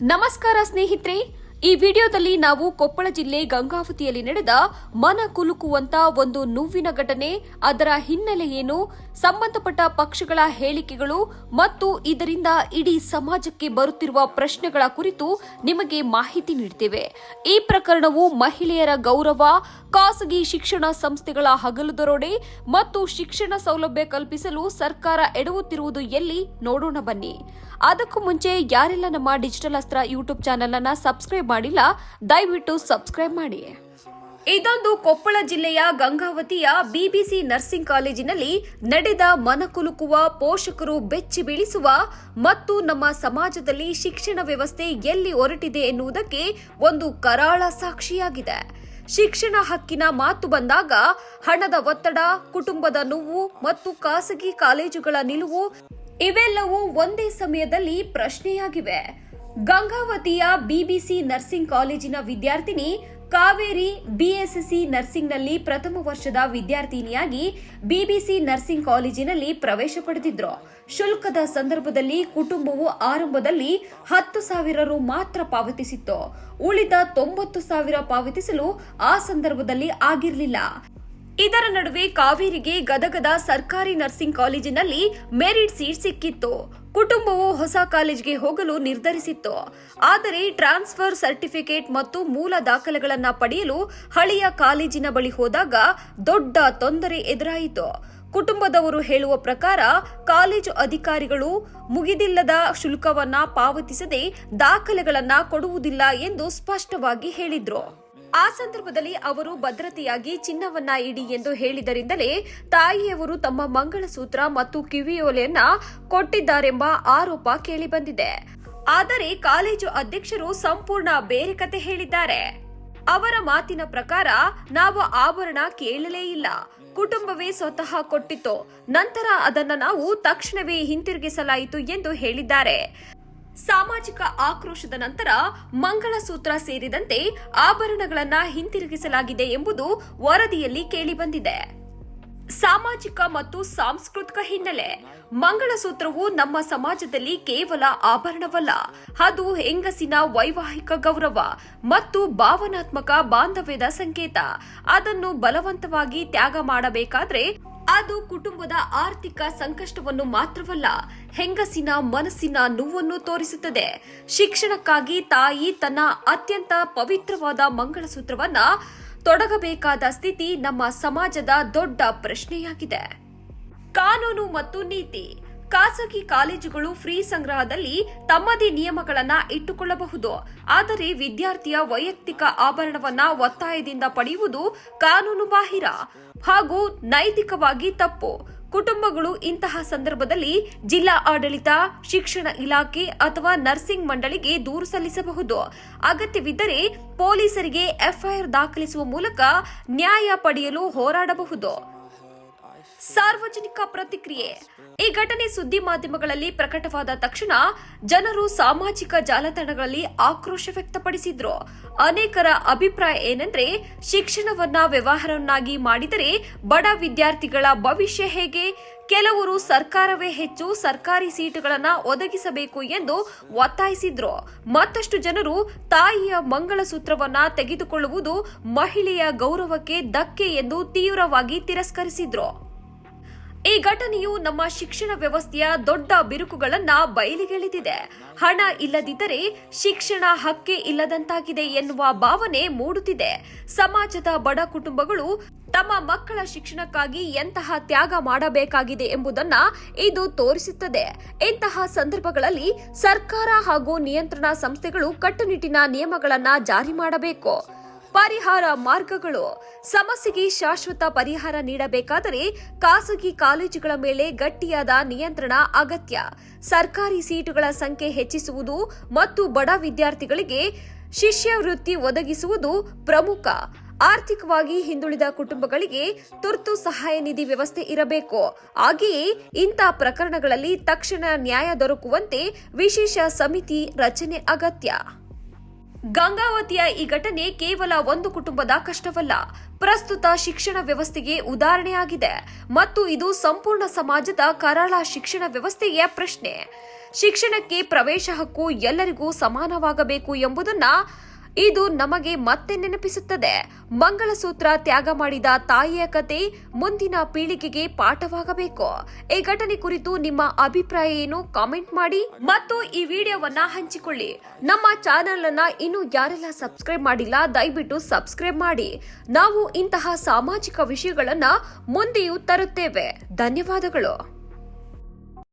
ನಮಸ್ಕಾರ ಸ್ನೇಹಿತರೆ ಈ ವಿಡಿಯೋದಲ್ಲಿ ನಾವು ಕೊಪ್ಪಳ ಜಿಲ್ಲೆ ಗಂಗಾವತಿಯಲ್ಲಿ ನಡೆದ ಮನ ಕುಲುಕುವಂತ ಒಂದು ನೋವಿನ ಘಟನೆ, ಅದರ ಹಿನ್ನೆಲೆ ಏನು, ಸಂಬಂಧಪಟ್ಟ ಪಕ್ಷಗಳ ಹೇಳಿಕೆಗಳು ಮತ್ತು ಇದರಿಂದ ಇಡೀ ಸಮಾಜಕ್ಕೆ ಬರುತ್ತಿರುವ ಪ್ರಶ್ನೆಗಳ ಕುರಿತು ನಿಮಗೆ ಮಾಹಿತಿ ನೀಡುತ್ತೇವೆ ಈ ಪ್ರಕರಣವು ಮಹಿಳೆಯರ ಗೌರವ, ಖಾಸಗಿ ಶಿಕ್ಷಣ ಸಂಸ್ಥೆಗಳ ಹಗಲು ದರೋಡೆ ಮತ್ತು ಶಿಕ್ಷಣ ಸೌಲಭ್ಯ ಕಲ್ಪಿಸಲು ಸರ್ಕಾರ ಎಡವುತ್ತಿರುವುದು ಎಲ್ಲಿ ನೋಡೋಣ ಬನ್ನಿ. ಅದಕ್ಕೂ ಮುಂಚೆ ಯಾರೆಲ್ಲ ನಮ್ಮ ಡಿಜಿಟಲ್ ಅಸ್ತ್ರ ಯೂಟ್ಯೂಬ್ ಚಾನೆಲ್ ಅನ್ನ ಸಬ್ಸ್ಕ್ರೈಬ್ ಮಾಡಿಲ್ಲ, ದಯವಿಟ್ಟು ಸಬ್ಸ್ಕ್ರೈಬ್ ಮಾಡಿ. ಇದೊಂದು ಕೊಪ್ಪಳ ಜಿಲ್ಲೆಯ ಗಂಗಾವತಿಯ ಬಿಬಿಸಿ ನರ್ಸಿಂಗ್ ಕಾಲೇಜಿನಲ್ಲಿ ನಡೆದ ಮನಕುಲುಕುವ ಪೋಷಕರು ಬೆಚ್ಚಿ ಬೀಳಿಸುವ ಮತ್ತು ನಮ್ಮ ಸಮಾಜದಲ್ಲಿ ಶಿಕ್ಷಣ ವ್ಯವಸ್ಥೆ ಎಲ್ಲಿ ಹೊರಟಿದೆ ಎನ್ನುವುದಕ್ಕೆ ಒಂದು ಕರಾಳ ಸಾಕ್ಷಿಯಾಗಿದೆ. ಶಿಕ್ಷಣ ಹಕ್ಕಿನ ಮಾತು ಬಂದಾಗ ಹಣದ ಒತ್ತಡ, ಕುಟುಂಬದ ನೋವು ಮತ್ತು ಖಾಸಗಿ ಕಾಲೇಜುಗಳ ನಿಲುವು ಇವೆಲ್ಲವೂ ಒಂದೇ ಸಮಯದಲ್ಲಿ ಪ್ರಶ್ನೆಯಾಗಿವೆ. ಗಂಗಾವತಿಯ ಬಿಬಿಸಿ ನರ್ಸಿಂಗ್ ಕಾಲೇಜಿನ ವಿದ್ಯಾರ್ಥಿನಿ ಕಾವೇರಿ ಬಿಎಸ್ಎಸ್ಸಿ ನರ್ಸಿಂಗ್ನಲ್ಲಿ ಪ್ರಥಮ ವರ್ಷದ ವಿದ್ಯಾರ್ಥಿನಿಯಾಗಿ ಬಿಬಿಸಿ ನರ್ಸಿಂಗ್ ಕಾಲೇಜಿನಲ್ಲಿ ಪ್ರವೇಶ ಪಡೆದಿದ್ರು. ಶುಲ್ಕದ ಸಂದರ್ಭದಲ್ಲಿ ಕುಟುಂಬವು ಆರಂಭದಲ್ಲಿ ಹತ್ತು ಸಾವಿರ ರು ಮಾತ್ರ ಪಾವತಿಸಿತ್ತು. ಉಳಿದ ತೊಂಬತ್ತು ಸಾವಿರ ಪಾವತಿಸಲು ಆ ಸಂದರ್ಭದಲ್ಲಿ ಆಗಿರಲಿಲ್ಲ. ಇದರ ನಡುವೆ ಕಾವೇರಿಗೆ ಗದಗದ ಸರ್ಕಾರಿ ನರ್ಸಿಂಗ್ ಕಾಲೇಜಿನಲ್ಲಿ ಮೆರಿಟ್ ಸೀಟ್ ಸಿಕ್ಕಿತ್ತು. ಕುಟುಂಬವು ಹೊಸ ಕಾಲೇಜಿಗೆ ಹೋಗಲು ನಿರ್ಧರಿಸಿತ್ತು. ಆದರೆ ಟ್ರಾನ್ಸ್ಫರ್ ಸರ್ಟಿಫಿಕೇಟ್ ಮತ್ತು ಮೂಲ ದಾಖಲೆಗಳನ್ನು ಪಡೆಯಲು ಹಳೆಯ ಕಾಲೇಜಿನ ಬಳಿ ಹೋದಾಗ ದೊಡ್ಡ ತೊಂದರೆ ಎದುರಾಯಿತು. ಕುಟುಂಬದವರು ಹೇಳುವ ಪ್ರಕಾರ ಕಾಲೇಜು ಅಧಿಕಾರಿಗಳು ಮುಗಿದಿಲ್ಲದ ಶುಲ್ಕವನ್ನ ಪಾವತಿಸದೆ ದಾಖಲೆಗಳನ್ನ ಕೊಡುವುದಿಲ್ಲ ಎಂದು ಸ್ಪಷ್ಟವಾಗಿ ಹೇಳಿದ್ರು. ಆ ಸಂದರ್ಭದಲ್ಲಿ ಅವರು ಭದ್ರತೆಯಾಗಿ ಚಿನ್ನವನ್ನ ಇಡಿ ಎಂದು ಹೇಳಿದರಿಂದಲೇ ತಾಯಿಯವರು ತಮ್ಮ ಮಂಗಳಸೂತ್ರ ಮತ್ತು ಕಿವಿಯೋಲೆಯನ್ನ ಕೊಟ್ಟಿದ್ದಾರೆಂಬ ಆರೋಪ ಕೇಳಿಬಂದಿದೆ. ಆದರೆ ಕಾಲೇಜು ಅಧ್ಯಕ್ಷರು ಸಂಪೂರ್ಣ ಬೇರೆ ಕತೆ ಹೇಳಿದ್ದಾರೆ. ಅವರ ಮಾತಿನ ಪ್ರಕಾರ ನಾವು ಆಭರಣ ಕೇಳಲೇ ಇಲ್ಲ. ಕುಟುಂಬವೇ ಸ್ವತಃ ಕೊಟ್ಟಿತ್ತು. ನಂತರ ಅದನ್ನ ನಾವು ತಕ್ಷಣವೇ ಹಿಂತಿರುಗಿಸಲಾಯಿತು ಎಂದು ಹೇಳಿದ್ದಾರೆ. ಸಾಮಾಜಿಕ ಆಕ್ರೋಶದ ನಂತರ ಮಂಗಳಸೂತ್ರ ಸೇರಿದಂತೆ ಆಭರಣಗಳನ್ನು ಹಿಂತಿರುಗಿಸಲಾಗಿದೆ ಎಂಬುದು ವರದಿಯಲ್ಲಿ ಕೇಳಿಬಂದಿದೆ. ಸಾಮಾಜಿಕ ಮತ್ತು ಸಾಂಸ್ಕೃತಿಕ ಹಿನ್ನೆಲೆ. ಮಂಗಳಸೂತ್ರವು ನಮ್ಮ ಸಮಾಜದಲ್ಲಿ ಕೇವಲ ಆಭರಣವಲ್ಲ, ಅದು ಹೆಂಗಸಿನ ವೈವಾಹಿಕ ಗೌರವ ಮತ್ತು ಭಾವನಾತ್ಮಕ ಬಾಂಧವ್ಯದ ಸಂಕೇತ. ಅದನ್ನು ಬಲವಂತವಾಗಿ ತ್ಯಾಗ ಮಾಡಬೇಕಾದ್ರೆ ಅದು ಕುಟುಂಬದ ಆರ್ಥಿಕ ಸಂಕಷ್ಟವನ್ನು ಮಾತ್ರವಲ್ಲ, ಹೆಂಗಸಿನ ಮನಸ್ಸಿನ ನೋವನ್ನು ತೋರಿಸುತ್ತದೆ. ಶಿಕ್ಷಣಕ್ಕಾಗಿ ತಾಯಿ ತನ್ನ ಅತ್ಯಂತ ಪವಿತ್ರವಾದ ಮಂಗಳಸೂತ್ರವನ್ನ ತೊಡಗಬೇಕಾದ ಸ್ಥಿತಿ ನಮ್ಮ ಸಮಾಜದ ದೊಡ್ಡ ಪ್ರಶ್ನೆಯಾಗಿದೆ. ಕಾನೂನು ಮತ್ತು ನೀತಿ. ಖಾಸಗಿ ಕಾಲೇಜುಗಳು ಫ್ರೀ ಸಂಗ್ರಹದಲ್ಲಿ ತಮ್ಮದೇ ನಿಯಮಗಳನ್ನ ಇಟ್ಟುಕೊಳ್ಳಬಹುದು. ಆದರೆ ವಿದ್ಯಾರ್ಥಿಯ ವೈಯಕ್ತಿಕ ಆಭರಣವನ್ನ ಒತ್ತಾಯದಿಂದ ಪಡೆಯುವುದು ಕಾನೂನು ಬಾಹಿರ ಹಾಗೂ ನೈತಿಕವಾಗಿ ತಪ್ಪು. ಕುಟುಂಬಗಳು ಇಂತಹ ಸಂದರ್ಭದಲ್ಲಿ ಜಿಲ್ಲಾ ಆಡಳಿತ, ಶಿಕ್ಷಣ ಇಲಾಖೆ ಅಥವಾ ನರ್ಸಿಂಗ್ ಮಂಡಳಿಗೆ ದೂರು ಸಲ್ಲಿಸಬಹುದು. ಅಗತ್ಯವಿದ್ದರೆ ಪೊಲೀಸರಿಗೆ ಎಫ್ಐಆರ್ ದಾಖಲಿಸುವ ಮೂಲಕ ನ್ಯಾಯ ಪಡೆಯಲು ಹೋರಾಡಬಹುದು. ಸಾರ್ವಜನಿಕ ಪ್ರತಿಕ್ರಿಯೆ. ಈ ಘಟನೆ ಸುದ್ದಿ ಮಾಧ್ಯಮಗಳಲ್ಲಿ ಪ್ರಕಟವಾದ ತಕ್ಷಣ ಜನರು ಸಾಮಾಜಿಕ ಜಾಲತಾಣಗಳಲ್ಲಿ ಆಕ್ರೋಶ ವ್ಯಕ್ತಪಡಿಸಿದ್ರು. ಅನೇಕರ ಅಭಿಪ್ರಾಯ ಏನೆಂದ್ರೆ, ಶಿಕ್ಷಣವನ್ನ ವ್ಯವಹಾರವನ್ನಾಗಿ ಮಾಡಿದರೆ ಬಡ ವಿದ್ಯಾರ್ಥಿಗಳ ಭವಿಷ್ಯ ಹೇಗೆ? ಕೆಲವರು ಸರ್ಕಾರವೇ ಹೆಚ್ಚು ಸರ್ಕಾರಿ ಸೀಟುಗಳನ್ನು ಒದಗಿಸಬೇಕು ಎಂದು ಒತ್ತಾಯಿಸಿದ್ರು. ಮತ್ತಷ್ಟು ಜನರು ತಾಯಿಯ ಮಂಗಳಸೂತ್ರವನ್ನ ತೆಗೆದುಕೊಳ್ಳುವುದು ಮಹಿಳೆಯ ಗೌರವಕ್ಕೆ ಧಕ್ಕೆ ಎಂದು ತೀವ್ರವಾಗಿ ತಿರಸ್ಕರಿಸಿದ್ರು. ಈ ಘಟನೆಯು ನಮ್ಮ ಶಿಕ್ಷಣ ವ್ಯವಸ್ಥೆಯ ದೊಡ್ಡ ಬಿರುಕುಗಳನ್ನ ಬಯಲಿಗೆಳೆದಿದೆ. ಹಣ ಇಲ್ಲದಿದ್ದರೆ ಶಿಕ್ಷಣ ಹಕ್ಕೆ ಇಲ್ಲದಂತಾಗಿದೆ ಎನ್ನುವ ಭಾವನೆ ಮೂಡುತ್ತಿದೆ. ಸಮಾಜದ ಬಡ ಕುಟುಂಬಗಳು ತಮ್ಮ ಮಕ್ಕಳ ಶಿಕ್ಷಣಕ್ಕಾಗಿ ಎಂತಹ ತ್ಯಾಗ ಮಾಡಬೇಕಾಗಿದೆ ಎಂಬುದನ್ನ ಇದು ತೋರಿಸುತ್ತದೆ. ಇಂತಹ ಸಂದರ್ಭಗಳಲ್ಲಿ ಸರ್ಕಾರ ಹಾಗೂ ನಿಯಂತ್ರಣ ಸಂಸ್ಥೆಗಳು ಕಟ್ಟುನಿಟ್ಟಿನ ನಿಯಮಗಳನ್ನ ಜಾರಿ ಮಾಡಬೇಕು. ಪರಿಹಾರ ಮಾರ್ಗಗಳು. ಸಮಸ್ಯೆಗೆ ಶಾಶ್ವತ ಪರಿಹಾರ ನೀಡಬೇಕಾದರೆ ಖಾಸಗಿ ಕಾಲೇಜುಗಳ ಮೇಲೆ ಗಟ್ಟಿಯಾದ ನಿಯಂತ್ರಣ ಅಗತ್ಯ. ಸರ್ಕಾರಿ ಸೀಟುಗಳ ಸಂಖ್ಯೆ ಹೆಚ್ಚಿಸುವುದು ಮತ್ತು ಬಡ ವಿದ್ಯಾರ್ಥಿಗಳಿಗೆ ಶಿಷ್ಯವೃತ್ತಿ ಒದಗಿಸುವುದು ಪ್ರಮುಖ. ಆರ್ಥಿಕವಾಗಿ ಹಿಂದುಳಿದ ಕುಟುಂಬಗಳಿಗೆ ತುರ್ತು ಸಹಾಯ ನಿಧಿ ವ್ಯವಸ್ಥೆ ಇರಬೇಕು. ಹಾಗೆಯೇ ಇಂಥ ಪ್ರಕರಣಗಳಲ್ಲಿ ತಕ್ಷಣ ನ್ಯಾಯ ದೊರಕುವಂತೆ ವಿಶೇಷ ಸಮಿತಿ ರಚನೆ ಅಗತ್ಯ. ಗಂಗಾವತಿಯ ಈ ಘಟನೆ ಕೇವಲ ಒಂದು ಕುಟುಂಬದ ಕಷ್ಟವಲ್ಲ. ಪ್ರಸ್ತುತ ಶಿಕ್ಷಣ ವ್ಯವಸ್ಥೆಗೆ ಉದಾಹರಣೆಯಾಗಿದೆ. ಮತ್ತು ಇದು ಸಂಪೂರ್ಣ ಸಮಾಜದ ಕರಾಳ ಶಿಕ್ಷಣ ವ್ಯವಸ್ಥೆಯ ಪ್ರಶ್ನೆ. ಶಿಕ್ಷಣಕ್ಕೆ ಪ್ರವೇಶ ಹಕ್ಕು ಎಲ್ಲರಿಗೂ ಸಮಾನವಾಗಬೇಕು ಎಂಬುದನ್ನ ಇದು ನಮಗೆ ಮತ್ತೆ ನೆನಪಿಸುತ್ತದೆ. ಮಂಗಳಸೂತ್ರ ತ್ಯಾಗ ಮಾಡಿದ ತಾಯಿಯ ಕತೆ ಮುಂದಿನ ಪೀಳಿಗೆಗೆ ಪಾಠವಾಗಬೇಕು. ಈ ಘಟನೆ ಕುರಿತು ನಿಮ್ಮ ಅಭಿಪ್ರಾಯ ಏನು ಕಾಮೆಂಟ್ ಮಾಡಿ ಮತ್ತು ಈ ವಿಡಿಯೋವನ್ನ ಹಂಚಿಕೊಳ್ಳಿ. ನಮ್ಮ ಚಾನೆಲ್ ಅನ್ನ ಇನ್ನು ಯಾರೆಲ್ಲ ಸಬ್ಸ್ಕ್ರೈಬ್ ಮಾಡಿಲ್ಲ ದಯವಿಟ್ಟು ಸಬ್ಸ್ಕ್ರೈಬ್ ಮಾಡಿ. ನಾವು ಇಂತಹ ಸಾಮಾಜಿಕ ವಿಷಯಗಳನ್ನ ಮುಂದೆಯೂ ತರುತ್ತೇವೆ. ಧನ್ಯವಾದಗಳು.